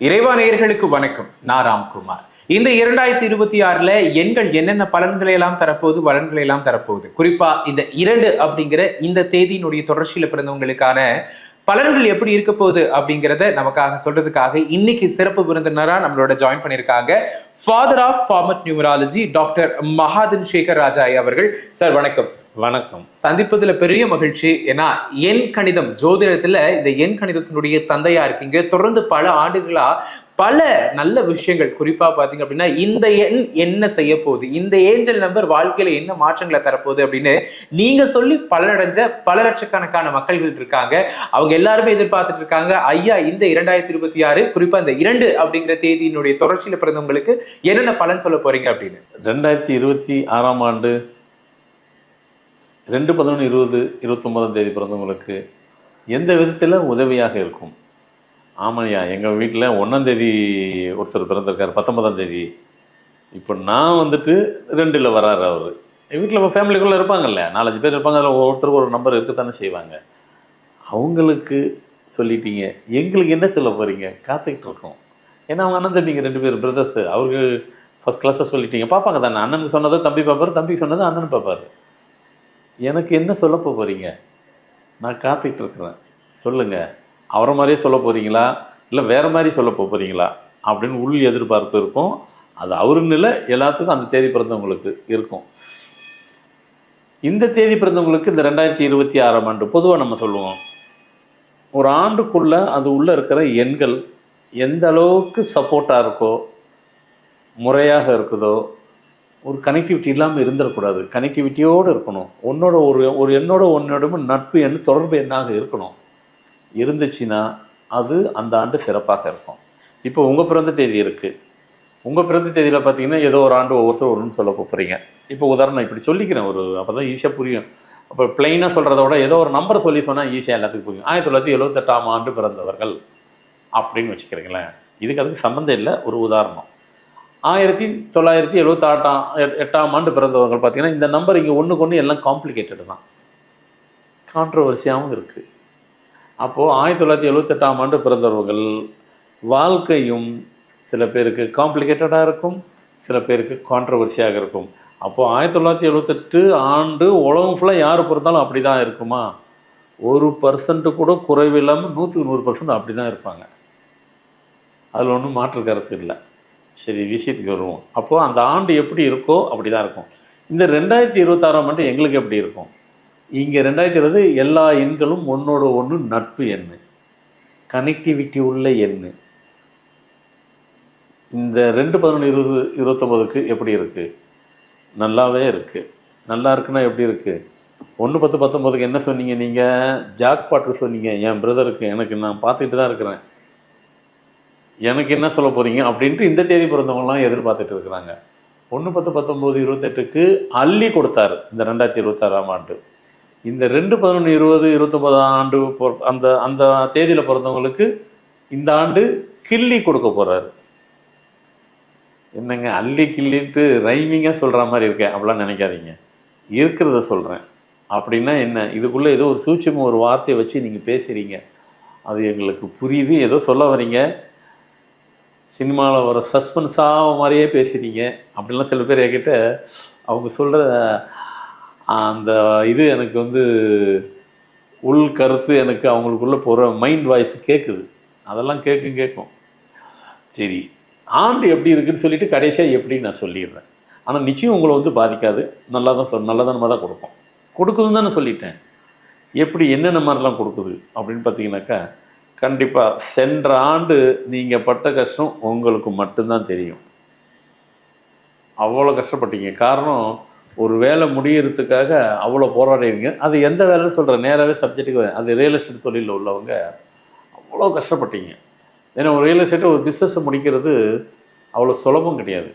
இறைவா நேயர்களுக்கு வணக்கம். நான் ராம்குமார். இந்த இரண்டாயிரத்தி இருபத்தி ஆறுல எண்கள் என்னென்ன பலன்களை எல்லாம் தரப்போகுது பலன்களை எல்லாம் தரப்போகுது? குறிப்பா இந்த இரண்டு அப்படிங்கிற இந்த தேதியினுடைய தொடர்ச்சியில பிறந்தவங்களுக்கான பலன்கள் எப்படி இருக்க போகுது அப்படிங்கிறத நமக்காக சொல்றதுக்காக இன்னைக்கு சிறப்பு விருந்தினரா நம்மளோட ஜாயின் பண்ணியிருக்காங்க father of format numerology doctor Mahadhan Sekar Raja அவர்கள். சார் வணக்கம். வணக்கம். சந்திப்பதுல பெரிய மகிழ்ச்சி. ஏன்னா எண் கணிதம் ஜோதிடத்துல இந்த எண் கணிதத்தினுடைய தந்தையா இருக்கீங்க. தொடர்ந்து பல ஆண்டுகளா பல நல்ல விஷயங்கள். குறிப்பா பாத்தீங்க அப்படின்னா இந்த எண் என்ன செய்ய போகுது? இந்த ஏஞ்சல் நம்பர் வாழ்க்கையில என்ன மாற்றங்களை தரப்போகுது அப்படின்னு நீங்க சொல்லி பலனடைஞ்ச பல லட்சக்கணக்கான மக்கள்கள் இருக்காங்க. அவங்க எல்லாருமே எதிர்பார்த்துட்டு இருக்காங்க. ஐயா இந்த இரண்டாயிரத்தி இருபத்தி ஆறு குறிப்பா இந்த இரண்டு அப்படிங்கிற தேதியினுடைய தொடர்ச்சியில பிறந்தவங்களுக்கு என்னென்ன பலன் சொல்ல போறீங்க அப்படின்னு? ரெண்டாயிரத்தி இருபத்தி ஆறாம் ஆண்டு ரெண்டு பதினொன்று இருபது இருபத்தொம்பதாம் தேதி பிறந்தவங்களுக்கு எந்த விதத்தில் உதவியாக இருக்கும். ஆமாய்யா எங்கள் வீட்டில் ஒன்றாந்தேதி ஒருத்தர் பிறந்திருக்கார் பத்தொன்பதாம் தேதி. இப்போ நான் வந்துட்டு ரெண்டில் வராரு அவர். வீட்டில் வீட்டில் ஃபேமிலிக்குள்ளே இருப்பாங்கல்ல நாலஞ்சு பேர் இருப்பாங்க அதில் ஒருத்தருக்கு ஒரு நம்பர் இருக்கத்தானே செய்வாங்க. அவங்களுக்கு சொல்லிட்டீங்க எங்களுக்கு என்ன சொல்ல போகிறீங்க காத்துக்கிட்டு இருக்கோம். ஏன்னா அவங்க அண்ணன் தம்பிங்க ரெண்டு பேர் பிரதர்ஸு அவருக்கு ஃபஸ்ட் கிளாஸாக சொல்லிட்டீங்க. பார்ப்பாங்க தானே அண்ணனுக்கு சொன்னதை தம்பி பார்ப்பார் தம்பிக்கு சொன்னதை அண்ணன் பார்ப்பார் எனக்கு என்ன சொல்ல போகிறீங்க நான் காத்துக்கிட்டு இருக்கிறேன். சொல்லுங்கள் அவரை மாதிரியே சொல்ல போகிறீங்களா இல்லை வேறு மாதிரி சொல்ல போகிறீங்களா அப்படின்னு உள் எதிர்பார்ப்பு இருக்கும். அது அவருன்னு இல்லை எல்லாத்துக்கும் அந்த தேதி பிறந்தவங்களுக்கு இருக்கும். இந்த தேதி பிறந்தவங்களுக்கு இந்த ரெண்டாயிரத்தி இருபத்தி ஆறாம் ஆண்டு பொதுவாக நம்ம சொல்லுவோம். ஒரு ஆண்டுக்குள்ளே அது உள்ளே இருக்கிற எண்கள் எந்த அளவுக்கு சப்போர்ட்டாக இருக்கோ முறையாக இருக்குதோ ஒரு கனெக்டிவிட்டி இல்லாமல் இருந்துடக்கூடாது. கனெக்டிவிட்டியோடு இருக்கணும். உன்னோட ஒரு ஒரு என்னோட உன்னோட நட்பு என்ன தொடர்பு என்னாக இருக்கணும். இருந்துச்சுன்னா அது அந்த ஆண்டு சிறப்பாக இருக்கும். இப்போ உங்கள் பிறந்த தேதி இருக்குது உங்கள் பிறந்த தேதியில் பார்த்தீங்கன்னா ஏதோ ஒரு ஆண்டு ஒவ்வொருத்தர் ஒன்றுன்னு சொல்ல போகிறீங்க இப்போ உதாரணம் இப்படி சொல்லிக்கிறேன் ஒரு அப்போ தான் ஈஸியாக புரியும். அப்போ பிளெயினாக சொல்கிறத விட ஏதோ ஒரு நம்பரை சொல்லி சொன்னால் ஈஸியாக எல்லாத்துக்கும் புரியும். ஆயிரத்தி தொள்ளாயிரத்தி எழுபத்தெட்டாம் ஆண்டு பிறந்தவர்கள் அப்படின்னு வச்சுக்கிறீங்களேன். இதுக்கு அதுக்கு சம்மந்தம் இல்லை. ஒரு உதாரணம். ஆயிரத்தி தொள்ளாயிரத்தி எழுபத்தாட்டாம் எட்டாம் ஆண்டு பிறந்தவர்கள் பார்த்தீங்கன்னா இந்த நம்பர் இங்கே ஒன்றுக்கு ஒன்று எல்லாம் காம்ப்ளிகேட்டடு தான். கான்ட்ரவர்சியாகவும் இருக்குது அப்போது ஆயிரத்தி தொள்ளாயிரத்தி எழுபத்தெட்டாம் ஆண்டு பிறந்தவர்கள் வாழ்க்கையும் சில பேருக்கு காம்ப்ளிகேட்டடாக இருக்கும் சில பேருக்கு கான்ட்ரவர்சியாக இருக்கும். அப்போது ஆயிரத்தி தொள்ளாயிரத்தி எழுபத்தெட்டு ஆண்டு உலகம் ஃபுல்லாக யார் பிறந்தாலும் அப்படி தான் இருக்குமா? ஒரு பர்சன்ட்டு கூட குறைவில்லாமல் நூற்றுக்கு நூறு பர்சன்ட் அப்படி தான் இருப்பாங்க. அதில் ஒன்றும் மாற்று கருத்து இல்லை. சரி விஷயத்துக்கு வருவோம். அப்போது அந்த ஆண்டு எப்படி இருக்கோ அப்படி தான் இருக்கும். இந்த ரெண்டாயிரத்தி இருபத்தாறாம் ஆண்டு எங்களுக்கு எப்படி இருக்கும்? இங்கே ரெண்டாயிரத்தி இருபது எல்லா எண்களும் ஒன்றோட ஒன்று நட்பு எண் கனெக்டிவிட்டி உள்ள எண் இந்த ரெண்டு பதினொன்று இருபது இருபத்தொம்போதுக்கு எப்படி இருக்குது நல்லாவே இருக்குது நல்லா இருக்குன்னா எப்படி இருக்குது ஒன்று பத்து பத்தொம்போதுக்கு என்ன சொன்னீங்க நீங்கள் ஜாக் பாட்டு சொன்னீங்க. என் பிரதருக்கு எனக்கு நான் பார்த்துக்கிட்டு தான் இருக்கிறேன். எனக்கு என்ன சொல்ல போகிறீங்க அப்படின்ட்டு இந்த தேதி பிறந்தவங்களாம் எதிர்பார்த்துட்டு இருக்கிறாங்க. ஒன்று பத்து பத்தொம்போது இருபத்தெட்டுக்கு அள்ளி கொடுத்தாரு இந்த ரெண்டாயிரத்தி இருபத்தாறாம் ஆண்டு. இந்த ரெண்டு பதினொன்று இருபது இருபத்தொம்பதாம் ஆண்டு அந்த அந்த தேதியில் பிறந்தவங்களுக்கு இந்த ஆண்டு கிள்ளி கொடுக்க போகிறாரு என்னங்க அள்ளி கிள்ளிட்டு ரைமிங்காக சொல்கிற மாதிரி இருக்கேன் அப்படிலாம் நினைக்காதீங்க. இருக்கிறத சொல்கிறேன் அப்படின்னா என்ன? இதுக்குள்ளே ஏதோ ஒரு சூட்சம ஒரு வார்த்தையை வச்சு நீங்கள் பேசுகிறீங்க அது எங்களுக்கு புரியுது. ஏதோ சொல்ல வரீங்க சினிமாவில் வர சஸ்பென்ஸாக மாதிரியே பேசுகிறீங்க அப்படிலாம் சில பேர் என்கிட்ட அவங்க சொல்கிற அந்த இது எனக்கு வந்து உள் கருத்து எனக்கு அவங்களுக்குள்ள போகிற மைண்ட் வாய்ஸ் கேட்குது அதெல்லாம் கேட்கும் கேட்கும் சரி ஆண்டு எப்படி இருக்குன்னு சொல்லிட்டு கடைசியாக எப்படி நான் சொல்லிடுறேன். ஆனால் நிச்சயம் உங்களை வந்து பாதிக்காது. நல்லா தான் சொல் நல்லதனமாக தான் கொடுப்போம். கொடுக்குதுன்னு தானே சொல்லிட்டேன். எப்படி என்னென்ன மாதிரிலாம் கொடுக்குது அப்படின்னு பார்த்தீங்கன்னாக்கா கண்டிப்பாக சென்ற ஆண்டு நீங்கள் பட்ட கஷ்டம் உங்களுக்கு மட்டும்தான் தெரியும். அவ்வளோ கஷ்டப்பட்டீங்க. காரணம் ஒரு வேலை முடியறதுக்காக அவ்வளோ போராடுறீங்க அது எந்த வேலைன்னு சொல்கிற நேராகவே சப்ஜெக்ட்டுக்கு அது ரியல் எஸ்டேட் தொழிலில் உள்ளவங்க அவ்வளோ கஷ்டப்பட்டீங்க. ஏன்னா ஒரு ரியல் எஸ்டேட்டை ஒரு பிஸ்னஸை முடிக்கிறது அவ்வளோ சுலபம் கிடையாது.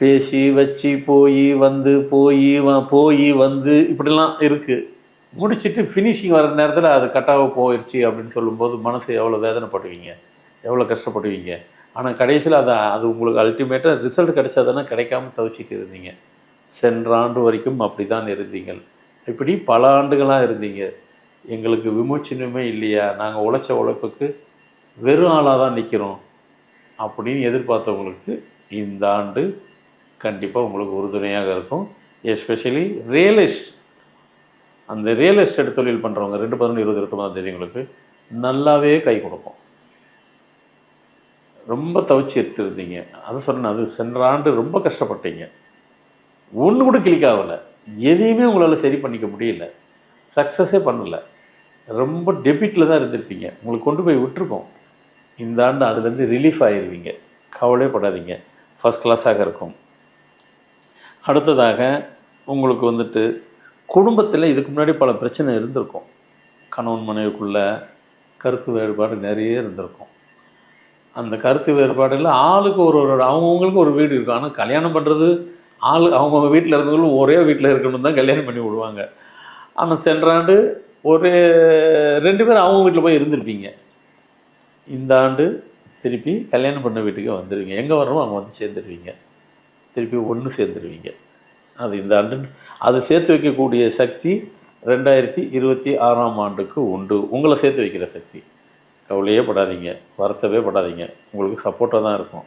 பேசி வச்சு போய் வந்து போய் வ போய் வந்து இப்படிலாம் இருக்குது முடிச்சுட்டு ஃபினிஷிங் வர நேரத்தில் அது கட்டாக போயிடுச்சு அப்படின்னு சொல்லும்போது மனசு எவ்வளோ வேதனைப்படுவீங்க? எவ்வளோ கஷ்டப்படுவீங்க? ஆனால் கடைசியில் அதை அது உங்களுக்கு அல்டிமேட்டாக ரிசல்ட் கிடைச்சா தானே கிடைக்காம தவிச்சிட்டு இருந்தீங்க. சென்ற ஆண்டு வரைக்கும் அப்படி தான் இருந்தீங்கள். இப்படி பல ஆண்டுகளாக இருந்தீங்க. எங்களுக்கு விமோச்சனமே இல்லையா? நாங்கள் உழைச்ச உழைப்புக்கு வெறும் ஆளாக தான் நிற்கிறோம் அப்படின்னு எதிர்பார்த்தவங்களுக்கு இந்த ஆண்டு கண்டிப்பாக உங்களுக்கு உறுதுணையாக இருக்கும். எஸ்பெஷலி ரியலிஸ்ட் அந்த ரியல் எஸ்டேட் தொழில் பண்ணுறவங்க ரெண்டு பதினொன்று இருபது இருபத்தொம்பதாம் தேதிங்களுக்கு நல்லாவே கை கொடுக்கும். ரொம்ப தவிச்சு எடுத்துருந்தீங்க. அது சொன்னேன் அது சென்ற ஆண்டு ரொம்ப கஷ்டப்பட்டீங்க. ஒன்று கூட கிளிக் ஆகலை. எதையுமே உங்களால் சரி பண்ணிக்க முடியல. சக்ஸஸே பண்ணல. ரொம்ப டெபிட்டில் தான் இருந்திருப்பீங்க. உங்களுக்கு கொண்டு போய் விட்டுருக்கோம். இந்த ஆண்டு அதுலேருந்து ரிலீஃப் ஆகிடுவீங்க கவலைப்படாதீங்க ஃபஸ்ட் கிளாஸாக இருக்கும். அடுத்ததாக உங்களுக்கு வந்துட்டு குடும்பத்தில் இதுக்கு முன்னாடி பல பிரச்சனை இருந்திருக்கும். கணவன் மனைவிக்குள்ள கருத்து வேறுபாடு நிறைய இருந்திருக்கும். அந்த கருத்து வேறுபாடில் ஆளுக்கு ஒரு ஒரு அவங்கவுங்களுக்கு ஒரு வீடு இருக்கும். ஆனால் கல்யாணம் பண்ணுறது ஆள் அவங்க வீட்டில் இருந்தவங்களும் ஒரே வீட்டில் இருக்கணும் தான் கல்யாணம் பண்ணி விடுவாங்க. ஆனால் சென்ற ஆண்டு ஒரு ரெண்டு பேரும் அவங்க வீட்டில் போய் இருந்திருப்பீங்க. இந்த ஆண்டு திருப்பி கல்யாணம் பண்ண வீட்டுக்கு வந்துடுவீங்க எங்கே வர்றோமோ அவங்க வந்து சேர்ந்துருவீங்க. திருப்பி ஒன்று சேர்ந்துருவீங்க. அது இந்த ஆண்டு. அது சேர்த்து வைக்கக்கூடிய சக்தி ரெண்டாயிரத்தி இருபத்தி ஆறாம் ஆண்டுக்கு உண்டு. உங்களை சேர்த்து வைக்கிற சக்தி. கவலையே படாதீங்க. வருத்தவே படாதீங்க. உங்களுக்கு சப்போர்ட்டாக தான் இருக்கும்.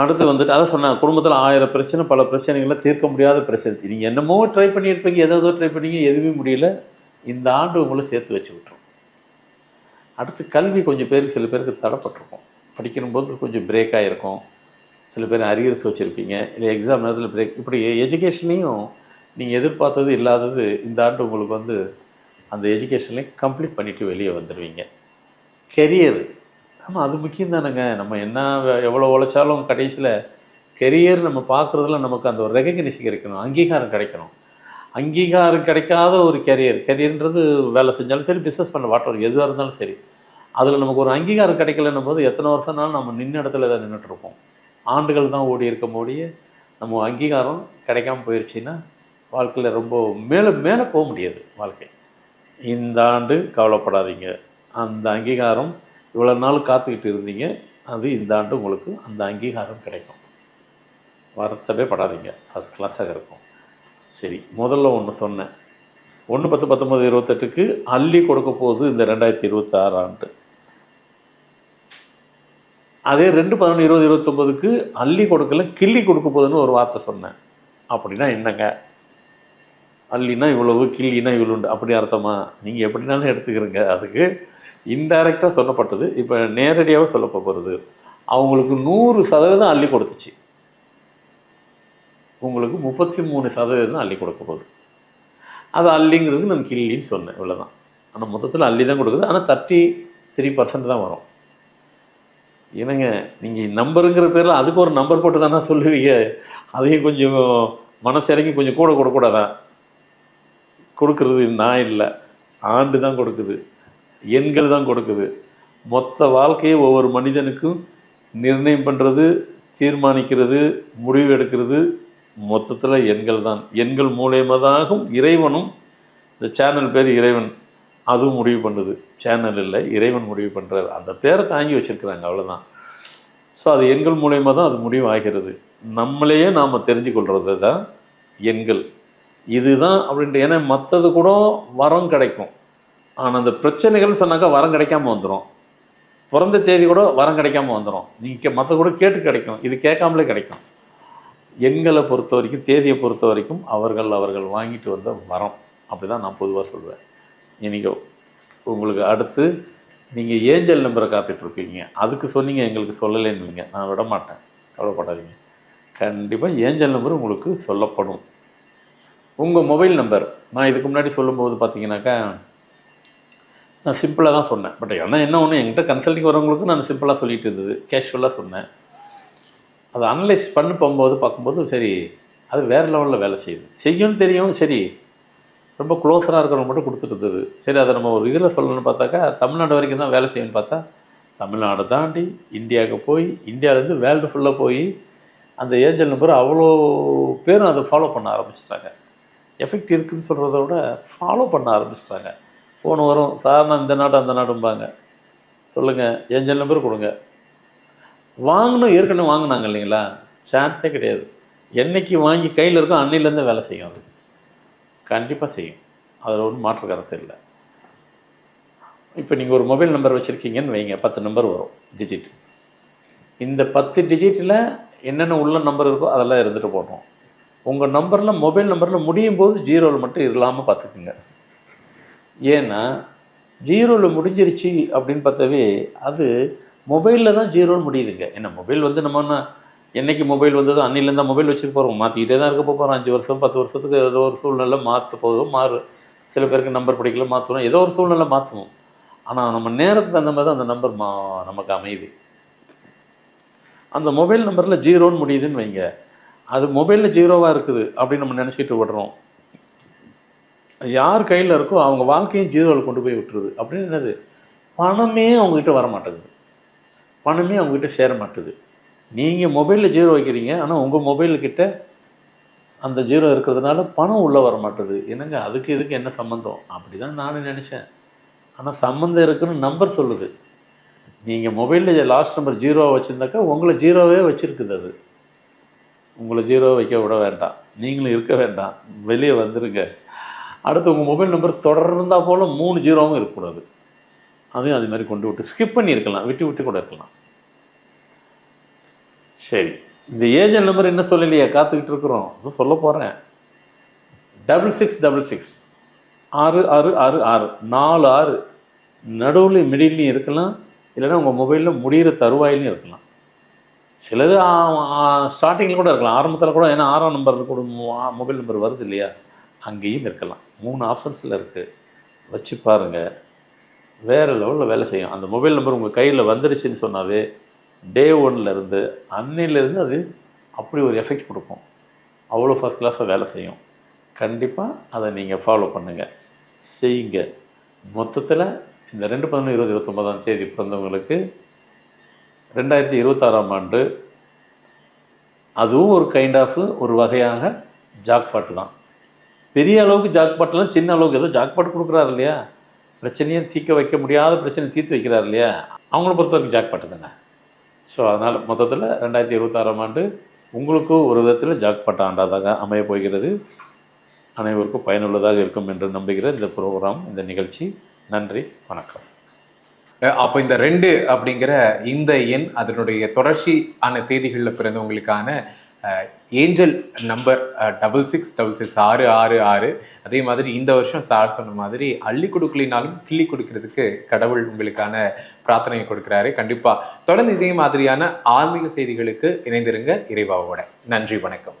அடுத்து வந்துட்டு அதை சொன்னேன் குடும்பத்தில் ஆயிரம் பிரச்சனை பல பிரச்சனைகளை தீர்க்க முடியாத பிரச்சனை நீங்கள் என்னமோ ட்ரை பண்ணியிருப்பீங்க ஏதோ ட்ரை பண்ணீங்க எதுவுமே முடியல. இந்த ஆண்டு உங்களை சேர்த்து வச்சு விட்டுரும். அடுத்து கல்வி கொஞ்சம் பேருக்கு சில பேருக்கு தடைப்பட்டிருக்கும். படிக்கணும்போது கொஞ்சம் பிரேக் ஆகிருக்கும் சில பேர் அரியர்ஸ் வச்சுருப்பீங்க. இல்லை எக்ஸாம் நேரத்தில் பிரேக் இப்படி எஜுகேஷனையும் நீங்கள் எதிர்பார்த்தது இல்லாதது இந்த ஆண்டு உங்களுக்கு வந்து அந்த எஜுகேஷன்லேயும் கம்ப்ளீட் பண்ணிவிட்டு வெளியே வந்துடுவீங்க கெரியர் ஆமாம் அது முக்கியம் தானேங்க. நம்ம என்ன எவ்வளோ உழைச்சாலும் கடைசியில் கெரியர் நம்ம பார்க்குறதுல நமக்கு அந்த ஒரு ரெகக்னிஷன் கிடைக்கணும். அங்கீகாரம் கிடைக்கணும். அங்கீகாரம் கிடைக்காத ஒரு கெரியர் கெரியர்ன்றது வேலை செஞ்சாலும் சரி பிஸ்னஸ் பண்ண வாட்டர் எதுவாக இருந்தாலும் சரி. அதில் நமக்கு ஒரு அங்கீகாரம் கிடைக்கலன்னும் போது எத்தனை வருஷம்னாலும் நம்ம நின்ன இடத்துல தான் நின்றுட்டுருப்போம் ஆண்டுகள் தான் ஓடி இருக்க முடிய நம்ம அங்கீகாரம் கிடைக்காம போயிடுச்சின்னா வாழ்க்கையில் ரொம்ப மேலே மேலே போக முடியாது வாழ்க்கை. இந்த ஆண்டு கவலைப்படாதீங்க. அந்த அங்கீகாரம் இவ்வளோ நாள் காத்துக்கிட்டு இருந்தீங்க அது இந்த ஆண்டு உங்களுக்கு அந்த அங்கீகாரம் கிடைக்கும். வருத்தமே படாதீங்க. ஃபஸ்ட் கிளாஸாக இருக்கும். சரி முதல்ல ஒன்று சொன்னேன். ஒன்று பத்து பத்தொம்பது இருபத்தெட்டுக்கு அள்ளி கொடுக்க போகுது இந்த ரெண்டாயிரத்தி இருபத்தாறு ஆண்டு. அதே ரெண்டு பதினொன்று இருபது இருபத்தொம்போதுக்கு அள்ளி கொடுக்கல கிள்ளி கொடுக்க போகுதுன்னு ஒரு வார்த்தை சொன்னேன். அப்படின்னா என்னங்க? அள்ளினா இவ்வளவு கிள்ளினா இவ்வளோண்டு அப்படி அர்த்தமா? நீங்கள் எப்படினாலும் எடுத்துக்கிறீங்க. அதுக்கு இன்டைரக்டாக சொல்லப்பட்டது. இப்போ நேரடியாக சொல்ல போகிறது அவங்களுக்கு நூறு சதவீதம் அள்ளி கொடுத்துச்சு. உங்களுக்கு முப்பத்தி மூணு சதவீதம் அள்ளி கொடுக்க போகுது. அது அள்ளிங்கிறது நான் கிள்ளின்னு சொன்னேன். இவ்வளோதான் ஆனால் மொத்தத்தில் அள்ளி தான் கொடுக்குது. ஆனால் தேர்ட்டி த்ரீ பர்சன்ட் தான் வரும். என்னங்க நீங்கள் நம்பருங்கிற பேரில் அதுக்கு ஒரு நம்பர் போட்டு தானே சொல்லுவீங்க? அதையும் கொஞ்சம் மனசு இறங்கி கொஞ்சம் கூட கொடுக்கூடாதா? கொடுக்கறது நான் இல்லை. ஆண்டு தான் கொடுக்குது. எண்கள் தான் கொடுக்குது. மொத்த வாழ்க்கையை ஒவ்வொரு மனிதனுக்கும் நிர்ணயம் பண்ணுறது தீர்மானிக்கிறது முடிவு எடுக்கிறது மொத்தத்தில் எண்கள் தான். எண்கள் மூலயமாதாகும் இறைவனும் இந்த சேனல் பேர் இறைவன். அதுவும் முடிவு பண்ணுது. சேனல் இல்லை இறைவன் முடிவு பண்ணுறாரு அந்த பேரை தாங்கி வச்சுருக்குறாங்க அவ்வளோதான் ஸோ அது எண்கள் மூலயமா தான் அது முடிவு ஆகிறது. நம்மளையே நாம் தெரிஞ்சு கொள்வது தான் எண்கள் இதுதான் அப்படின்ட்டு ஏன்னா மற்றது கூட வரம் கிடைக்கும். ஆனால் அந்த பிரச்சனைகள்னு சொன்னாக்கா வரம் கிடைக்காம வந்துடும் பிறந்த தேதி கூட வரம் கிடைக்காம வந்துடும் நீங்கள் மற்ற கூட கேட்டு கிடைக்கும். இது கேட்காமலே கிடைக்கும். எண்களை பொறுத்த வரைக்கும் தேதியை பொறுத்த வரைக்கும் அவர்கள் அவர்கள் வாங்கிட்டு வந்த வரம். அப்படி தான் நான் பொதுவாக சொல்வேன். இனிக்கோ உங்களுக்கு அடுத்து நீங்கள் ஏஞ்சல் நம்பரை காத்துட்ருக்கீங்க. அதுக்கு சொன்னீங்க எங்களுக்கு சொல்லலைன்னுவீங்க நான் விட மாட்டேன். கவலைப்படாதீங்க. கண்டிப்பாக ஏஞ்சல் நம்பர் உங்களுக்கு சொல்லப்படும். உங்கள் மொபைல் நம்பர். நான் இதுக்கு முன்னாடி சொல்லும்போது பார்த்தீங்கன்னாக்கா நான் சிம்பிளாக தான் சொன்னேன். பட் ஆனால் என்ன ஒன்று என்கிட்ட கன்சல்டிங் வரவங்களுக்கும் நான் சிம்பிளாக சொல்லிட்டு இருந்தது. கேஷுவலாக சொன்னேன். அதை அனலைஸ் பண்ணி போகும்போது பார்க்கும்போது சரி அது வேறு லெவலில் வேலை செய்யுது. செய்யும்னு தெரியும் சரி ரொம்ப க்ளோஸராக இருக்கிறவங்க மட்டும் கொடுத்துட்டு இருந்தது. சரி அதை நம்ம ஒரு இதில் சொல்லணும்னு பார்த்தாக்கா தமிழ்நாடு வரைக்கும் தான் வேலை செய்யணும்னு பார்த்தா தமிழ்நாடு தாண்டி இந்தியாவுக்கு போய் இந்தியாவிலேருந்து வேர்ல்டு ஃபுல்லாக போய் அந்த ஏஞ்சல் நம்பர் அவ்வளோ பேரும் அதை ஃபாலோ பண்ண ஆரம்பிச்சிட்டாங்க. எஃபெக்ட் இருக்குன்னு சொல்கிறத விட ஃபாலோ பண்ண ஆரம்பிச்சிட்டாங்க. ஃபோன் வரும் சாதாரண இந்த நாடு அந்த நாடும்பாங்க. சொல்லுங்கள் ஏஞ்சல் நம்பர் கொடுங்க. வாங்கணும் ஏற்கனவே வாங்கினாங்க இல்லைங்களா? சான்ஸே கிடையாது. என்னைக்கு வாங்கி கையில் இருக்கோ அன்னையிலேருந்து வேலை செய்யும் அது. கண்டிப்பாக செய்யும். அதில் ஒன்றும் மாற்று கருத்து இல்லை. இப்போ நீங்கள் ஒரு மொபைல் நம்பர் வச்சுருக்கீங்கன்னு வைங்க. பத்து நம்பர் வரும். டிஜிட் இந்த பத்து டிஜிட்டில் என்னென்ன உள்ள நம்பர் இருக்கோ அதெல்லாம் இருந்துட்டு போட்டோம் உங்கள் நம்பரில் மொபைல் நம்பரில் முடியும் போது ஜீரோவில் மட்டும் இல்லாமல் பார்த்துக்குங்க ஏன்னா ஜீரோவில் முடிஞ்சிருச்சு அப்படின்னு பார்த்தாவே அது மொபைலில் தான் ஜீரோன்னு முடியுதுங்க. ஏன்னா மொபைல் வந்து நம்ம என்றைக்கு என்னைக்கு மொபைல் வந்ததோ அன்னிலேருந்து மொபைல் வச்சுட்டு போகிறோம் மாற்றிக்கிட்டே தான் இருக்க போகிறோம் அஞ்சு வருஷம் பத்து வருஷத்துக்கு ஏதோ ஒரு சூழ்நிலை மாற்ற போதும் மாறு. சில பேருக்கு நம்பர் பிடிக்கல மாற்றணும் ஏதோ ஒரு சூழ்நிலை மாற்றுவோம் ஆனால் நம்ம நேரத்துக்கு தகுந்த மாதிரி தான் அந்த நம்பர் மா நமக்கு அமையுது. அந்த மொபைல் நம்பரில் ஜீரோன்னு முடியுதுன்னு வைங்க. அது மொபைலில் ஜீரோவாக இருக்குது அப்படின்னு நம்ம நினச்சிட்டு விடுறோம் யார் கையில் இருக்கோ அவங்க வாழ்க்கையும் ஜீரோவில் கொண்டு போய் விட்டுருது. அப்படின்னு என்னது? பணமே அவங்ககிட்ட வர மாட்டேங்குது பணமே அவங்ககிட்ட சேர மாட்டேது நீங்கள் மொபைலில் ஜீரோ வைக்கிறீங்க ஆனால் உங்கள் மொபைல்கிட்ட அந்த ஜீரோ இருக்கிறதுனால பணம் உள்ளே வர மாட்டுது. என்னங்க அதுக்கு இதுக்கு என்ன சம்மந்தம் அப்படி தான் நானும் நினச்சேன். ஆனால் சம்மந்தம் இருக்குன்னு நம்பர் சொல்லுது. நீங்கள் மொபைலில் லாஸ்ட் நம்பர் ஜீரோவாக வச்சுருந்தாக்கா உங்களை ஜீரோவே வச்சுருக்குது அது. உங்களை ஜீரோவை வைக்க விட வேண்டாம். நீங்களும் இருக்க வேண்டாம். வெளியே வந்துடுங்க அடுத்து உங்கள் மொபைல் நம்பர் தொடர்ந்தால் போல் மூணு ஜீரோவும் இருக்கக்கூடாது. அதையும் அது மாதிரி கொண்டு விட்டு ஸ்கிப் பண்ணியிருக்கலாம். விட்டு விட்டு கூட இருக்கலாம். சரி. இந்த ஏஜென்ட் நம்பர் என்ன சொல்லலையே? காத்துக்கிட்டு இருக்கிறோம். அதுவும் சொல்ல போகிறேன் டபுள் சிக்ஸ் டபுள் சிக்ஸ் ஆறு ஆறு ஆறு ஆறு. நாலு ஆறு. நடுவில் மிடில்லையும் இருக்கலாம். இல்லைன்னா உங்கள் மொபைலில் முடிகிற தருவாயிலையும் இருக்கலாம். சிலது ஸ்டார்டிங்கில் கூட இருக்கலாம். ஆரம்பத்தில் கூட ஏன்னா ஆறாம் நம்பர் கூட மொபைல் நம்பர் வருது இல்லையா? அங்கேயும் இருக்கலாம். மூணு ஆப்ஷன்ஸில் இருக்குது வச்சு பாருங்கள் வேறு லெவலில் வேலை செய்யும். அந்த மொபைல் நம்பர் உங்கள் கையில் வந்துடுச்சுன்னு சொன்னாவே டே ஒன்லேருந்து அன்னையிலேருந்து அது அப்படி ஒரு எஃபெக்ட் கொடுக்கும். அவ்வளோ ஃபஸ்ட் கிளாஸாக வேலை செய்யும். கண்டிப்பாக அதை நீங்கள் ஃபாலோ பண்ணுங்கள் செய்யுங்க. மொத்தத்தில் இந்த ரெண்டு பதினொன்று இருபது இருபத்தொம்பதாம் தேதி பிறந்தவங்களுக்கு ரெண்டாயிரத்தி இருபத்தாறாம் ஆண்டு அதுவும் ஒரு கைண்ட் ஆஃப் ஒரு வகையான ஜாக்பாட்டு தான். பெரிய அளவுக்கு ஜாக்பாட்லாம் சின்ன அளவுக்கு ஏதோ ஜாக்பாட் கொடுக்குறாரு இல்லையா? பிரச்சனையை தீர்க்க வைக்க முடியாத பிரச்சனையை தீர்த்து வைக்கிறார் இல்லையா? அவங்கள பொறுத்த வரைக்கும் ஜாக்பாட்டு தானே. ஸோ அதனால் மொத்தத்தில் ரெண்டாயிரத்தி இருபத்தாறாம் ஆண்டு உங்களுக்கும் ஒரு விதத்தில் ஜாக்பாட் ஆண்டாதாக அமைய போகிறது. அனைவருக்கும் பயனுள்ளதாக இருக்கும் என்று நம்புகிற இந்த ப்ரோக்ராம் இந்த நிகழ்ச்சி. நன்றி வணக்கம். அப்போ இந்த ரெண்டு அப்படிங்கிற இந்த எண் அதனுடைய தொடர்ச்சி ஆன தேதிகளில் பிறந்தவங்களுக்கான angel number double six double six ஆறு ஆறு ஆறு. அதே மாதிரி இந்த வருஷம் சார் சொன்ன மாதிரி அள்ளி கொடுக்கலினாலும் கிள்ளி கொடுக்கறதுக்கு கடவுள் உங்களுக்கான பிரார்த்தனையை கொடுக்குறாரு. கண்டிப்பாக தொடர்ந்து இதே மாதிரியான ஆன்மீக செய்திகளுக்கு இணைந்திருங்க இறைவாவோட. நன்றி வணக்கம்.